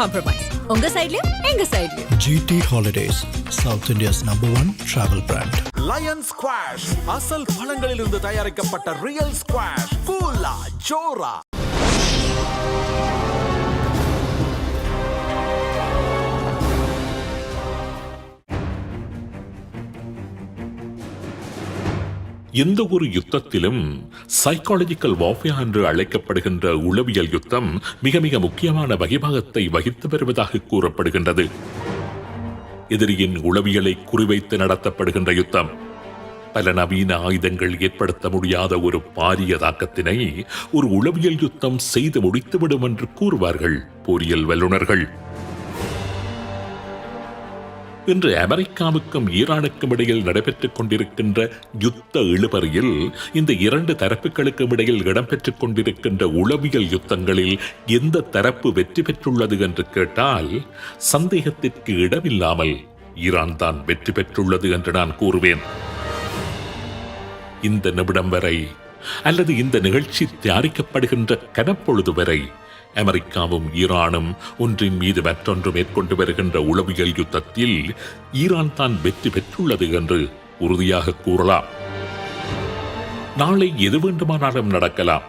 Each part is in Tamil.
காம்ப்ரமைஸ் உங்க சைடுலயும் எங்க சைடுலயும் GT Holidays, South India's number one travel brand. Lion squash அசல் பழங்களிலிருந்து தயாரிக்கப்பட்ட ரியல் ஸ்குவாஷ் கூலா ஜோரா எந்த ஒரு யுத்தத்திலும் சைக்காலஜிக்கல் வாஃபியா என்று அழைக்கப்படுகின்ற உளவியல் யுத்தம் மிக மிக முக்கியமான வகிபாகத்தை வகித்து வருவதாக கூறப்படுகின்றது. எதிரியின் உளவியலை குறிவைத்து நடத்தப்படுகின்ற யுத்தம் பல நவீன ஆயுதங்கள் ஏற்படுத்த முடியாத ஒரு பாரிய தாக்கத்தினை ஒரு உளவியல் யுத்தம் செய்து முடித்துவிடும் என்று கூறுவார்கள் போரியல் வல்லுநர்கள். இன்று அமெரிக்காவுக்கும் ஈரானுக்கும் இடையில் நடைபெற்றுக் கொண்டிருக்கின்ற யுத்த இழுபறியில் இந்த இரண்டு தரப்புகளுக்கும் இடையில் இடம்பெற்றுக் கொண்டிருக்கின்ற உளவியல் யுத்தங்களில் எந்த தரப்பு வெற்றி பெற்றுள்ளது என்று கேட்டால் சந்தேகத்திற்கு இடமில்லாமல் ஈரான் தான் வெற்றி பெற்றுள்ளது என்று நான் கூறுவேன். இந்த நிமிடம் வரை அல்லது இந்த நிகழ்ச்சி தயாரிக்கப்படுகின்ற கனப்பொழுது வரை அமெரிக்காவும் ஈரானும் ஒன்றின் மீது மற்றொன்று மேற்கொண்டு வருகின்ற உளவியல் யுத்தத்தில் ஈரான் தான் வெற்றி பெற்றுள்ளது என்று உறுதியாக கூறலாம். நாளை எது வேண்டுமானாலும் நடக்கலாம்.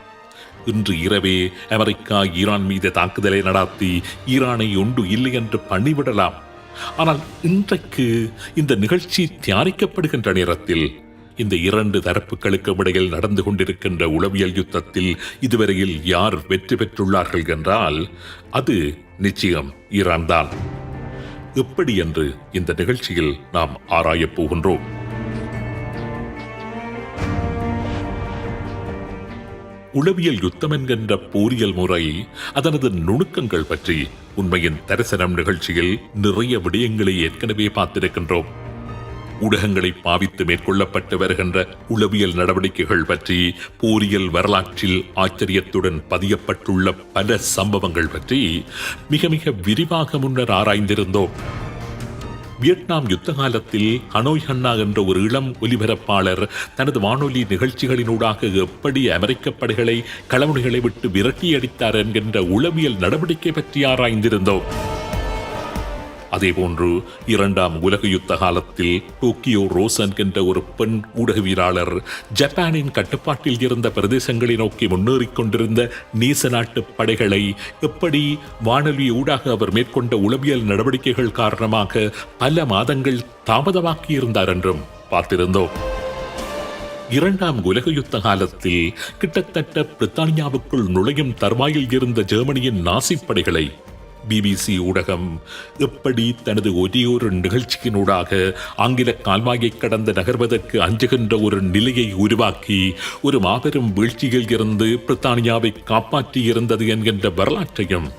இன்று இரவே அமெரிக்கா ஈரான் மீது தாக்குதலை நடாத்தி ஈரானை ஒன்று இல்லை என்று பண்ணிவிடலாம் ஆனால் இன்றைக்கு இந்த நிகழ்ச்சி தயாரிக்கப்படுகின்ற நேரத்தில் இந்த இரண்டு தரப்புகளுக்கும் இடையில் நடந்து கொண்டிருக்கின்ற உளவியல் யுத்தத்தில் இதுவரையில் யார் வெற்றி பெற்றுள்ளார்கள் என்றால் அது நிச்சயம் ஈரான் தான் எப்படி என்று இந்த நிகழ்ச்சியில் நாம் ஆராயப் போகின்றோம். உளவியல் யுத்தம் என்கின்ற போரியல் முறை அதனது நுணுக்கங்கள் பற்றி உண்மையின் தரிசனம் நிகழ்ச்சியில் நிறைய விடயங்களை ஏற்கனவே பார்த்திருக்கின்றோம். ஊடகங்களை பாவித்து மேற்கொள்ளப்பட்டு வருகின்ற உளவியல் நடவடிக்கைகள் பற்றி போரியல் வரலாற்றில் ஆச்சரியத்துடன் பதியப்பட்டுள்ள பல சம்பவங்கள் பற்றி மிக மிக விரிவாக முன்னர் ஆராய்ந்திருந்தோம். வியட்நாம் யுத்த காலத்தில் ஹனோய் ஹன்னா என்ற ஒரு இளம் ஒலிபரப்பாளர் தனது வானொலி நிகழ்ச்சிகளினூடாக எப்படி அமெரிக்க படைகளை களமுனைகளை விட்டு விரட்டியடித்தார் என்கின்ற உளவியல் நடவடிக்கை பற்றி ஆராய்ந்திருந்தோம். அதேபோன்று இரண்டாம் உலக யுத்த காலத்தில் டோக்கியோ ரோசன் என்ற ஒரு பெண் ஊடகவியலாளர் ஜப்பானின் கட்டுப்பாட்டில் இருந்த பிரதேசங்களை நோக்கி முன்னேறிக் கொண்டிருந்த நேச நாட்டு படைகளை எப்படி வானொலி ஊடாக அவர் மேற்கொண்ட உளவியல் நடவடிக்கைகள் காரணமாக பல மாதங்கள் தாமதமாக்கியிருந்தார் என்றும் பார்த்திருந்தோம். இரண்டாம் உலக யுத்த காலத்தில் கிட்டத்தட்ட பிரித்தானியாவுக்குள் நுழையும் தர்மாயில் இருந்த ஜெர்மனியின் நாசிப் படைகளை பிபிசி ஊடகம் எப்படி தனது ஒரே ஒரு நிகழ்ச்சியினூடாக ஆங்கில கால்வாயை கடந்து நகர்வதற்கு அஞ்சுகின்ற ஒரு நிலையை உருவாக்கி ஒரு மாபெரும் வீழ்ச்சியில் இருந்து பிரித்தானியாவை காப்பாற்றியிருந்தது என்கின்ற வரலாற்றையும்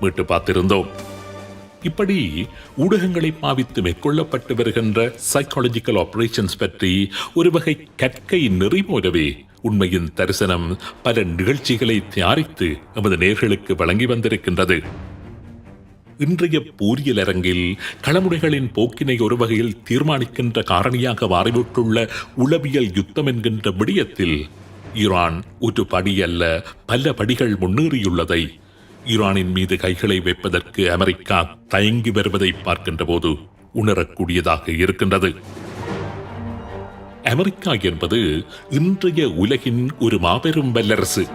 மீட்டு பார்த்திருந்தோம். இப்படி ஊடகங்களை பாவித்து மேற்கொள்ளப்பட்டு வருகின்ற சைக்காலஜிக்கல் ஆபரேஷன்ஸ் பற்றி ஒரு வகை கற்கை நெறி போலவே உண்மையின் தரிசனம் பல நிகழ்ச்சிகளை தயாரித்து நமது நேர்களுக்கு வழங்கி வந்திருக்கின்றது. இன்றைய போரியல் அரங்கில் களமுடைகளின் போக்கினை ஒரு வகையில் தீர்மானிக்கின்ற காரணியாக மாறிவிட்டுள்ள உளவியல் யுத்தம் என்கின்ற விடயத்தில் ஈரான் ஒரு படி அல்ல பல படிகள் முன்னேறியுள்ளதை. ஈரானின் மீது கைகளை வைப்பதற்கு அமெரிக்கா தயங்கி வருவதை பார்க்கின்ற போது உணரக்கூடியதாக இருக்கின்றது. அமெரிக்கா என்பது இன்றைய உலகின் ஒரு மாபெரும் வல்லரசு.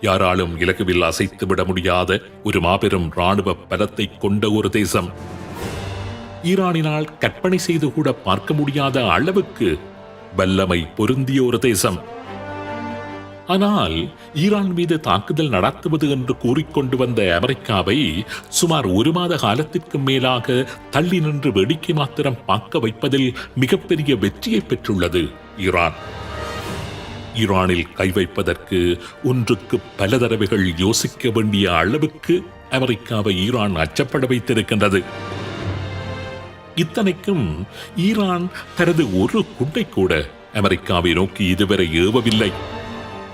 யாராலும் இலகுவில் அசைத்துவிட முடியாத ஒரு மாபெரும் ராணுவ பலத்தை கொண்ட ஒரு தேசம். ஈரானினால் கற்பனை செய்து கூட பார்க்க முடியாத அளவுக்கு வல்லமை பொருந்திய ஒரு தேசம். ஆனால் ஈரான் மீது தாக்குதல் நடத்துவது என்று கூறிக்கொண்டு வந்த அமெரிக்காவை சுமார் ஒரு மாத காலத்திற்கு மேலாக தள்ளி நின்று வேடிக்கை மாத்திரம் பார்க்க வைப்பதில் மிகப்பெரிய வெற்றியை பெற்றுள்ளது ஈரான். ஈரானில் கை வைப்பதற்கு ஒன்றுக்கு பல தடவைகள் யோசிக்க வேண்டிய அளவுக்கு அமெரிக்காவை ஈரான் அச்சப்பட வைத்திருக்கின்றது. இத்தனைக்கும் ஈரான் தனது ஒரு குண்டை கூட அமெரிக்காவை நோக்கி இதுவரை ஏவவில்லை.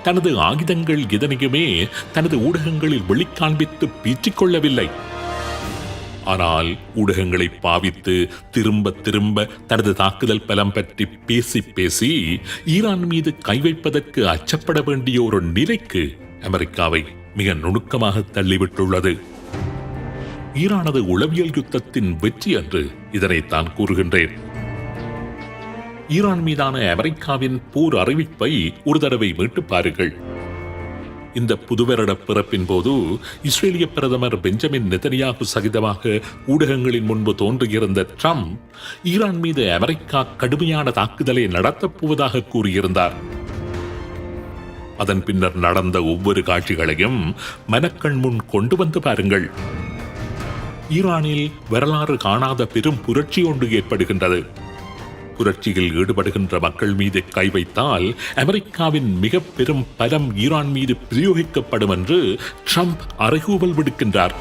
தனது ஆயுதங்கள் எதனையுமே தனது ஊடகங்களில் வெளிக்காண்பித்து பீற்றிக் கொள்ளவில்லை. ஆனால் ஊடகங்களை பாவித்து திரும்ப திரும்ப தனது தாக்குதல் பலம் பற்றி பேசி பேசி ஈரான் மீது கை வைப்பதற்கு அச்சப்பட வேண்டிய ஒரு நிலைக்கு அமெரிக்காவை மிக நுணுக்கமாக தள்ளிவிட்டுள்ளது. ஈரானது உளவியல் யுத்தத்தின் வெற்றி என்று இதனை தான் கூறுகின்றேன். ஈரான் மீதான அமெரிக்காவின் போர் அறிவிப்பை ஒரு தடவை மீட்டு பாருங்கள். இந்த புதுவருட பிறப்பின் போது இஸ்ரேலிய பிரதமர் பெஞ்சமின் நெதனியாகு சகிதமாக ஊடகங்களின் முன்பு தோன்றியிருந்த ட்ரம்ப் ஈரான் மீது அமெரிக்கா கடுமையான தாக்குதலை நடத்தப் போவதாக கூறியிருந்தார். அதன் பின்னர் நடந்த ஒவ்வொரு காட்சிகளையும் மனக்கண் முன் கொண்டு வந்து பாருங்கள். ஈரானில் வரலாறு காணாத பெரும் புரட்சி ஒன்று ஏற்படுகின்றது. புரட்சியில் ஈடுபடுகின்ற மக்கள் மீது கை வைத்தால் அமெரிக்காவின் மிக பெரும் பலம் ஈரான் மீது பிரயோகிக்கப்படும் என்று ட்ரம்ப் அறைகூவல் விடுக்கின்றார்.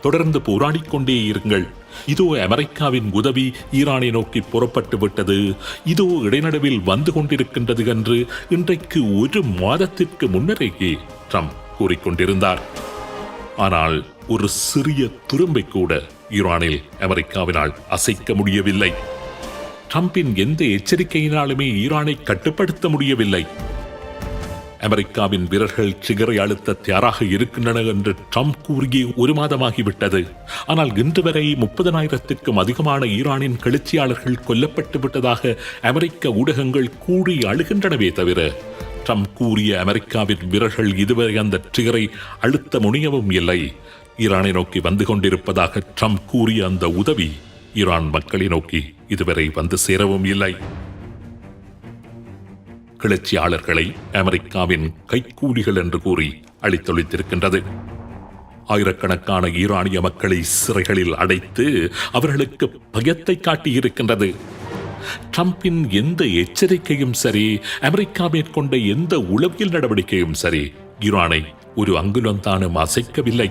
தொடர்ந்து போராடிக் கொண்டே இருங்கள். இதோ அமெரிக்காவின் உதவி ஈரானை நோக்கி புறப்பட்டு விட்டது. இதோ இடைநடுவில் வந்து கொண்டிருக்கின்றது என்று இன்றைக்கு ஒரு மாதத்திற்கு முன்னரேயே ட்ரம்ப் கூறிக்கொண்டிருந்தார் ஆனால் ஒரு சிறிய துரும்பை கூட ஈரானில் அமெரிக்காவினால் அசைக்க முடியவில்லை. ட்ரம்பின் எந்த எச்சரிக்கையினாலுமே ஈரானை கட்டுப்படுத்த முடியவில்லை. அமெரிக்காவின் வீரர்கள் சிகரை அழுத்த தயாராக இருக்கின்றன என்று ட்ரம்ப் கூறிய ஒரு மாதமாகிவிட்டது. ஆனால் இன்று வரை முப்பதனாயிரத்திற்கும் அதிகமான ஈரானின் கிளர்ச்சியாளர்கள் கொல்லப்பட்டு விட்டதாக அமெரிக்க ஊடகங்கள் கூறி அழுகின்றனவே தவிர ட்ரம்ப் கூறிய அமெரிக்காவின் வீரர்கள் இதுவரை அந்த ட்ரிகரை அழுத்த முனையவும் இல்லை. ஈரானை நோக்கி வந்து கொண்டிருப்பதாக ட்ரம்ப் கூறிய அந்த உதவி ஈரான் மக்களை நோக்கி. இதுவரை வந்து சேரவும் இல்லை. கிளர்ச்சியாளர்களை அமெரிக்காவின் கைக்கூலிகள் என்று கூறி அழித்தொழித்திருக்கின்றது. ஆயிரக்கணக்கான ஈரானிய மக்களை சிறைகளில் அடைத்து அவர்களுக்கு பயத்தை காட்டியிருக்கின்றது. ட்ரம்பின் எந்த எச்சரிக்கையும் சரி அமெரிக்கா மேற்கொண்ட எந்த உளவியல் நடவடிக்கையும் சரி ஈரானை ஒரு அங்குலந்தானும் அசைக்கவில்லை.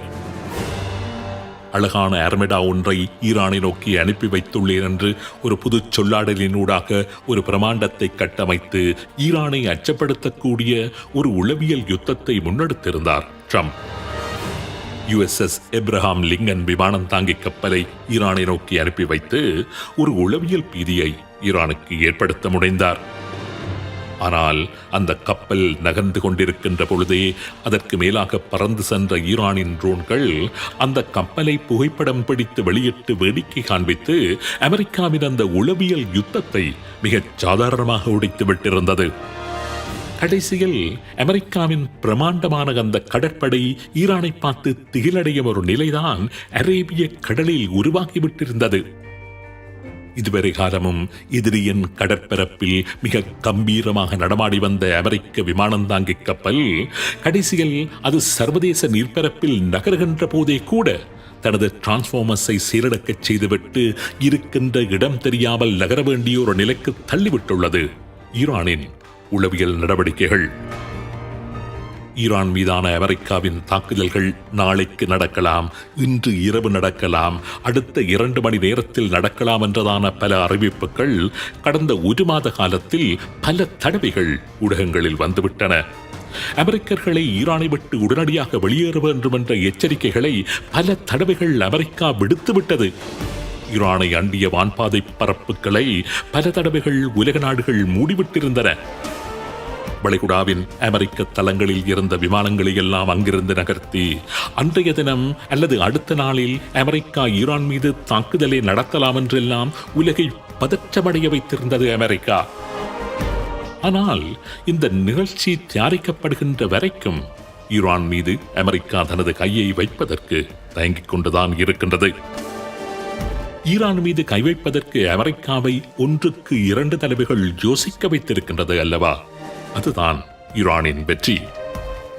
அழகான அரமெடா ஒன்றை ஈரானை நோக்கி அனுப்பி வைத்துள்ளேன் என்று ஒரு புது சொல்லாடலினூடாக ஒரு பிரமாண்டத்தை கட்டமைத்து ஈரானை அச்சப்படுத்தக்கூடிய ஒரு உளவியல் யுத்தத்தை முன்னெடுத்திருந்தார் ட்ரம்ப். யுஎஸ்எஸ் எப்ரஹாம் லிங்கன் விமானம் தாங்கி கப்பலை ஈரானை நோக்கி அனுப்பி வைத்து ஒரு உளவியல் பீதியை ஈரானுக்கு ஏற்படுத்த முனைந்தார். ஆனால் அந்த கப்பல் நகர்ந்து கொண்டிருக்கின்ற பொழுதே அதற்கு மேலாக பறந்து சென்ற ஈரானின் ட்ரோன்கள் அந்த கப்பலை புகைப்படம் பிடித்து வெளியிட்டு வேடிக்கை காண்பித்து அமெரிக்காவின் அந்த உளவியல் யுத்தத்தை மிகச் சாதாரணமாக உடைத்து விட்டிருந்தது. கடைசியில் அமெரிக்காவின் பிரமாண்டமான அந்த கடற்படை ஈரானை பார்த்து திகிலடையும் ஒரு நிலைதான் அரேபிய கடலில் உருவாகிவிட்டிருந்தது. இதுவரை காலமும் எதிரியின் கடற்பரப்பில் மிக கம்பீரமாக நடமாடி வந்த அமெரிக்க விமானந்தாங்கி கப்பல் கடைசியில் அது சர்வதேச நீர்ப்பரப்பில் நகர்கின்ற போதே கூட தனது டிரான்ஸ்ஃபார்மர்ஸை சீரடக்கச் செய்துவிட்டு இருக்கின்ற இடம் தெரியாமல் நகர வேண்டிய ஒரு நிலைக்கு தள்ளிவிட்டுள்ளது. ஈரானின் உளவியல் நடவடிக்கைகள். ஈரான் மீதான அமெரிக்காவின் தாக்குதல்கள் நாளைக்கு நடக்கலாம். இன்று இரவு நடக்கலாம். அடுத்த இரண்டு மணி நேரத்தில் நடக்கலாம் என்றதான பல அறிவிப்புகள் கடந்த ஒரு மாத காலத்தில் பல தடவைகள் ஊடகங்களில் வந்துவிட்டன. அமெரிக்கர்களை ஈரானை விட்டு உடனடியாக வெளியேற வேண்டும் என்ற எச்சரிக்கைகளை பல தடவைகள் அமெரிக்கா விடுத்துவிட்டது. ஈரானை அண்டிய வான்பாதை பரப்புகளை பல தடவைகள் உலக நாடுகள் மூடிவிட்டிருந்தன. வளைகுடாவின் அமெரிக்க தளங்களில் இருந்த விமானங்களை எல்லாம் அங்கிருந்து நகர்த்தி அன்றைய தினம் அல்லது அடுத்த நாளில் அமெரிக்கா ஈரான் மீது தாக்குதலை நடத்தலாம் என்றெல்லாம் உலகை பதற்றமடைய வைத்திருந்தது அமெரிக்கா. ஆனால் இந்த நிகழ்ச்சி தயாரிக்கப்படுகின்ற வரைக்கும் ஈரான் மீது அமெரிக்கா தனது கையை வைப்பதற்கு தயங்கிக் கொண்டுதான் இருக்கின்றது. ஈரான் மீது கை வைப்பதற்கு அமெரிக்காவை ஒன்றுக்கு இரண்டு தலைவர்கள் யோசிக்க வைத்திருக்கின்றது அல்லவா? அதுதான் ஈரானின் வெற்றி.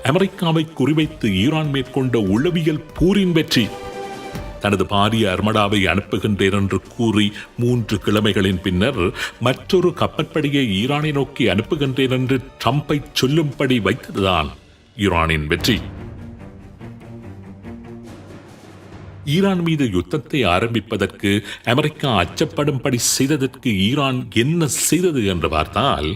அமெரிக்காவை குறிவைத்து ஈரான் மேற்கொண்ட உளவியல் போரின் வெற்றி. தனது பாரிய அர்மடாவை அனுப்புகின்றேன் என்று கூறி மூன்று கிழமைகளின் பின்னர் மற்றொரு கப்பற்படையை ஈரானை நோக்கி அனுப்புகின்றேன் என்று ட்ரம்பை சொல்லும்படி வைத்ததுதான் ஈரானின் வெற்றி. ஈரான் மீது யுத்தத்தை ஆரம்பிப்பதற்கு அமெரிக்கா அச்சப்படும்படி செய்ததற்கு ஈரான் என்ன செய்தது என்று பார்த்தால்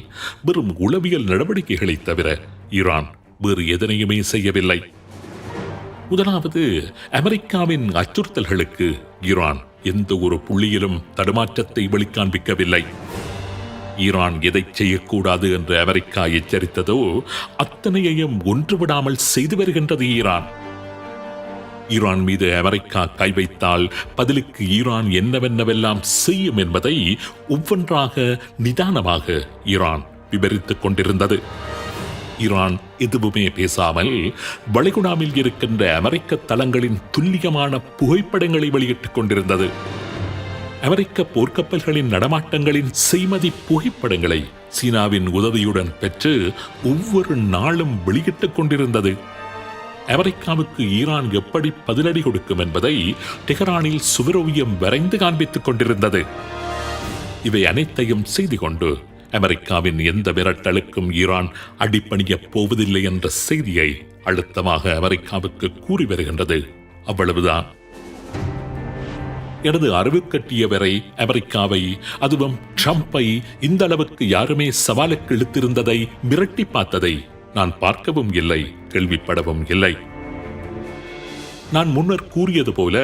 வெறும் உளவியல் நடவடிக்கைகளை தவிர ஈரான் வேறு எதனையுமே செய்யவில்லை. முதலாவது அமெரிக்காவின் அச்சுறுத்தல்களுக்கு ஈரான் எந்த ஒரு புள்ளியிலும் தடுமாற்றத்தை வெளிக்காண்பிக்கவில்லை ஈரான் எதை செய்யக்கூடாது என்று அமெரிக்கா எச்சரித்ததோ அத்தனையையும் ஒன்றுவிடாமல் செய்து வருகின்றது ஈரான். ஈரான் மீது அமெரிக்கா கை வைத்தால் பதிலுக்கு ஈரான் என்னவென்னவெல்லாம் செய்யும் என்பதை ஒவ்வொன்றாக நிதானமாக ஈரான் விவரித்துக் கொண்டிருந்தது. ஈரான் எதுவுமே பேசாமல் வளைகுடாவில் இருக்கின்ற அமெரிக்க தளங்களின் துல்லியமான புகைப்படங்களை வெளியிட்டுக் கொண்டிருந்தது. அமெரிக்க போர்க்கப்பல்களின் நடமாட்டங்களின் செய்மதி புகைப்படங்களை சீனாவின் உதவியுடன் பெற்று ஒவ்வொரு நாளும் வெளியிட்டுக் கொண்டிருந்தது. அமெரிக்காவுக்கு ஈரான் எப்படி பதிலடி கொடுக்கும் என்பதை டெஹரானில் சுவரோவியம் வரைந்து காண்பித்துக் கொண்டிருந்தது. இவை அனைத்தையும் செய்து கொண்டு அமெரிக்காவின் எந்த விரட்டலுக்கும் ஈரான் அடிப்பணியப் போவதில்லை என்ற செய்தியை அழுத்தமாக அமெரிக்காவுக்கு கூறி வருகின்றது. அவ்வளவுதான். எனது அறிவு கட்டியவரை அமெரிக்காவை அதுவும் ட்ரம்பை இந்த அளவுக்கு யாருமே சவாலுக்கு இழுத்திருந்ததை மிரட்டி பார்த்ததை நான் பார்க்கவும் இல்லை கேள்விப்படவும் இல்லை. நான் முன்னர் கூறியது போல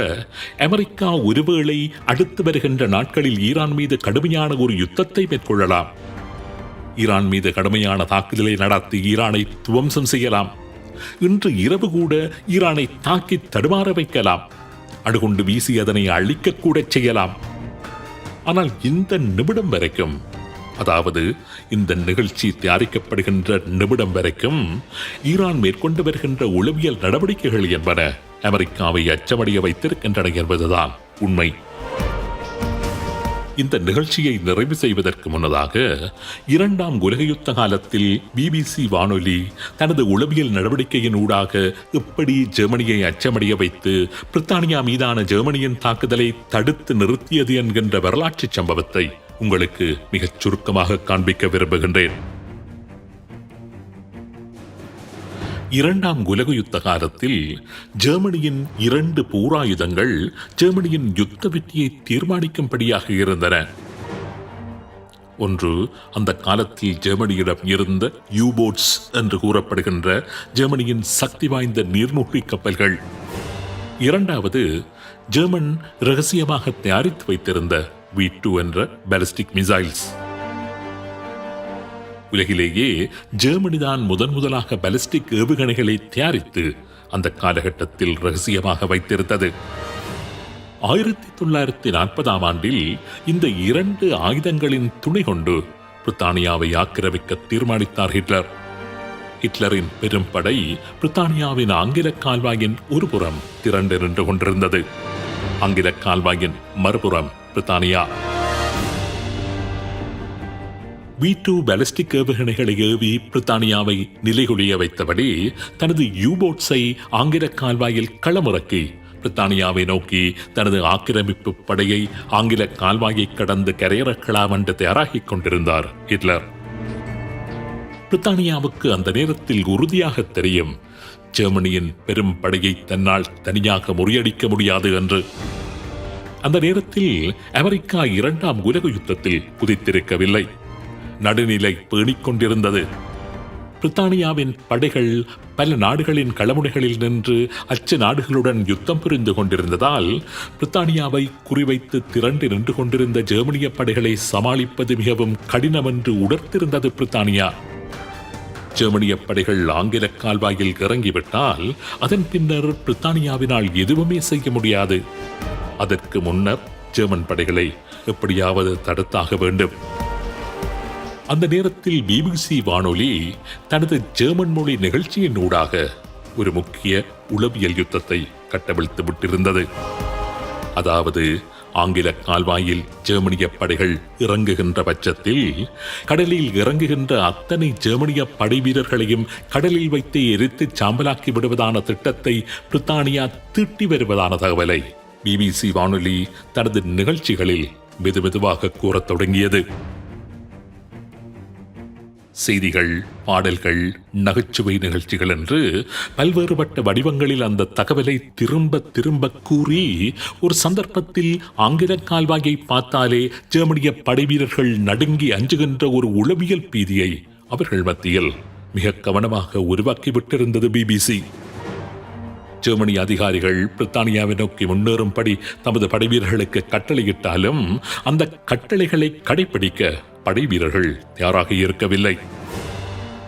அமெரிக்கா ஒருவேளை அடுத்து வருகின்ற நாட்களில் ஈரான் மீது கடுமையான ஒரு யுத்தத்தை மேற்கொள்ளலாம். ஈரான் மீது கடுமையான தாக்குதலை நடத்தி ஈரானை துவம்சம் செய்யலாம். இன்று இரவு கூட ஈரானை தாக்கி தடுமாற வைக்கலாம். அணுகுண்டு வீசி அதனை அழிக்கக்கூட செய்யலாம். ஆனால் இந்த நிமிடம் வரைக்கும் அதாவது இந்த நிகழ்ச்சி தயாரிக்கப்படுகின்ற நிமிடம் வரைக்கும் ஈரான் மேற்கொண்டு வருகின்ற உளவியல் நடவடிக்கைகள் என்பன அமெரிக்காவை அச்சமடைய வைத்திருக்கின்றன என்பதுதான் உண்மை. இந்த நிகழ்ச்சியை நிறைவு செய்வதற்கு முன்னதாக இரண்டாம் உலக யுத்த காலத்தில் பிபிசி வானொலி தனது உளவியல் நடவடிக்கையின் ஊடாக எப்படி ஜெர்மனியை அச்சமடைய வைத்து பிரித்தானியா மீதான ஜெர்மனியின் தாக்குதலை தடுத்து நிறுத்தியது என்கின்ற வரலாற்று சம்பவத்தை உங்களுக்கு மிகச் சுருக்கமாக காண்பிக்க விரும்புகின்றேன். இரண்டாம் உலக யுத்த காலத்தில் ஜெர்மனியின் இரண்டு போராயுதங்கள் ஜெர்மனியின் யுத்த வெற்றியை தீர்மானிக்கும்படியாக இருந்தன. ஒன்று அந்த காலத்தில் ஜெர்மனியிடம் இருந்த யூபோட்ஸ் என்று கூறப்படுகின்ற ஜெர்மனியின் சக்தி வாய்ந்த நீர்மூழ்கி கப்பல்கள். இரண்டாவது ஜெர்மன் ரகசியமாக தயாரித்து வைத்திருந்த வி டூ என்ற பாலிஸ்டிக் மிசைல்ஸ் உலகிலேயே ஜெர்மனி தான் முதன் முதலாக பலிஸ்டிக் ஏவுகணைகளை தயாரித்து அந்த காலகட்டத்தில் ரகசியமாக வைத்திருந்தது. ஆயிரத்தி தொள்ளாயிரத்தி நாற்பதாம் ஆண்டில் இந்த இரண்டு ஆயுதங்களின் துணை கொண்டு பிரித்தானியாவை ஆக்கிரமிக்க தீர்மானித்தார் ஹிட்லர். ஹிட்லரின் பெரும் படை பிரித்தானியாவின் ஆங்கில கால்வாயின் ஒரு புறம் திரண்டு நின்று கொண்டிருந்தது. ஆங்கில கால்வாயின் மறுபுறம் பிரித்தானியா. வி டூ பாலிஸ்டிக் ஏவுகணைகளை ஏவி பிரித்தானியாவை நிலைகுலிய வைத்தபடி தனது யூபோட்ஸை ஆங்கில கால்வாயில் களமிறக்கி பிரித்தானியாவை நோக்கி தனது ஆக்கிரமிப்பு படையை ஆங்கில கால்வாயை கடந்து கரையிறக்கலாம் என்று தயாராகிக் கொண்டிருந்தார் ஹிட்லர். பிரித்தானியாவுக்கு அந்த நேரத்தில் உறுதியாக தெரியும் ஜெர்மனியின் பெரும் படையை தன்னால் தனியாக முறியடிக்க முடியாது என்று. அந்த நேரத்தில் அமெரிக்கா இரண்டாம் உலக யுத்தத்தில் குதித்திருக்கவில்லை. நடுநிலை பேணிக் கொண்டிருந்தது பிரித்தானியாவின் படைகள் பல நாடுகளின் களமுனைகளில் நின்று அச்சு நாடுகளுடன் யுத்தம் புரிந்து கொண்டிருந்ததால் பிரித்தானியாவை குறிவைத்து திரண்டு நின்று கொண்டிருந்த ஜெர்மனிய படைகளை சமாளிப்பது மிகவும் கடினம் என்று உணர்த்திருந்தது பிரித்தானியா. ஜெர்மனிய படைகள் ஆங்கில கால்வாயில் இறங்கிவிட்டால் அதன் பின்னர் பிரித்தானியாவினால் எதுவுமே செய்ய முடியாது. அதற்கு முன்னர் ஜெர்மன் படைகளை எப்படியாவது தடுத்தாக வேண்டும். அந்த நேரத்தில் பிபிசி வானொலி தனது ஜெர்மன் மொழி நிகழ்ச்சியின் ஊடாக ஒரு முக்கிய உளவியல் யுத்தத்தை கட்டவிழ்த்து விட்டிருந்தது. அதாவது ஆங்கில கால்வாயில் ஜெர்மனிய படைகள் இறங்குகின்ற பட்சத்தில் கடலில் இறங்குகின்ற அத்தனை ஜெர்மனிய படை வீரர்களையும் கடலில் வைத்து எரித்து சாம்பலாக்கி விடுவதான திட்டத்தை பிரித்தானியா திட்டி வருவதான தகவலை பிபிசி வானொலி தனது நிகழ்ச்சிகளில் மெதுமெதுவாக கூறத் தொடங்கியது. செய்திகள் பாடல்கள் நகைச்சுவை நிகழ்ச்சிகள் என்று பல்வேறுபட்ட வடிவங்களில் அந்த தகவலை திரும்ப திரும்ப கூறி ஒரு சந்தர்ப்பத்தில் ஆங்கில கால்வாயை பார்த்தாலே ஜெர்மனிய படைவீரர்கள் நடுங்கி அஞ்சுகின்ற ஒரு உளவியல் பீதியை அவர்கள் மத்தியில் மிக கவனமாக உருவாக்கி விட்டிருந்தது பிபிசி ஜெர்மனி அதிகாரிகள் பிரித்தானியாவை நோக்கி முன்னேறும்படி தமது படைவீரர்களுக்கு கட்டளையிட்டாலும் அந்த கட்டளைகளை கடைபிடிக்க படை வீரர்கள் தயாராக இருக்கவில்லை.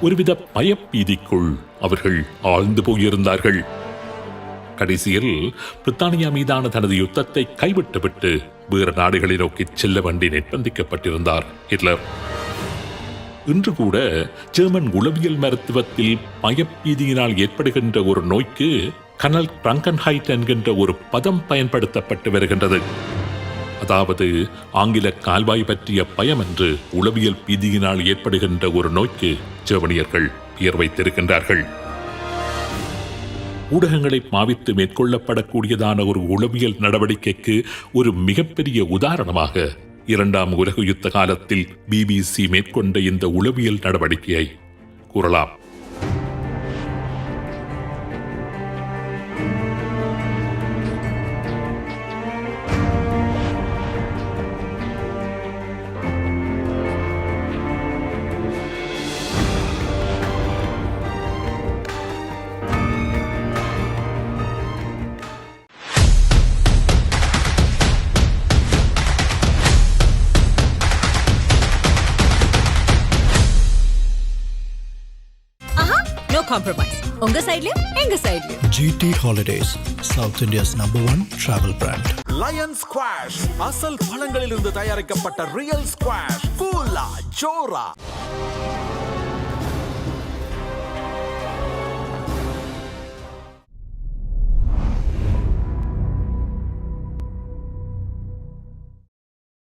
ஒருவித பயப்பீதிக்குள் அவர்கள் ஆழ்ந்து போயிருந்தார்கள். கடைசியில் பிரித்தானியா மீதான தனது யுத்தத்தை கைவிட்டுவிட்டு வேறு நாடுகளை நோக்கி செல்ல வேண்டி நிர்பந்திக்கப்பட்டிருந்தார் ஹிட்லர். இன்று கூட ஜெர்மன் உளவியல் மருத்துவத்தில் பயப்பீதியினால் ஏற்படுகின்ற ஒரு நோய்க்கு கனல் பிரங்கன்ஹைட் என்கின்ற ஒரு பதம் பயன்படுத்தப்பட்டு வருகின்றது. அதாவது ஆங்கில கால்வாய் பற்றிய பயம் என்று உளவியல் பீதியினால் ஏற்படுகின்ற ஒரு நோய்க்கு ஜெர்மனியர்கள் பெயர் வைத்திருக்கின்றார்கள் ஊடகங்களை பாவித்து மேற்கொள்ளப்படக்கூடியதான ஒரு உளவியல் நடவடிக்கைக்கு ஒரு மிகப்பெரிய உதாரணமாக இரண்டாம் உலக யுத்த காலத்தில் பிபிசி மேற்கொண்ட இந்த உளவியல் நடவடிக்கையை கூறலாம். காம்ப்ரமைஸ் உங்க சைடுலயும் எங்க சைடுலயும் GT Holidays, South India's number one travel brand. Lion squash அசல் பழங்களிலிருந்து தயாரிக்கப்பட்ட ரியல் ஸ்குவாஷ் கூலா ஜோரா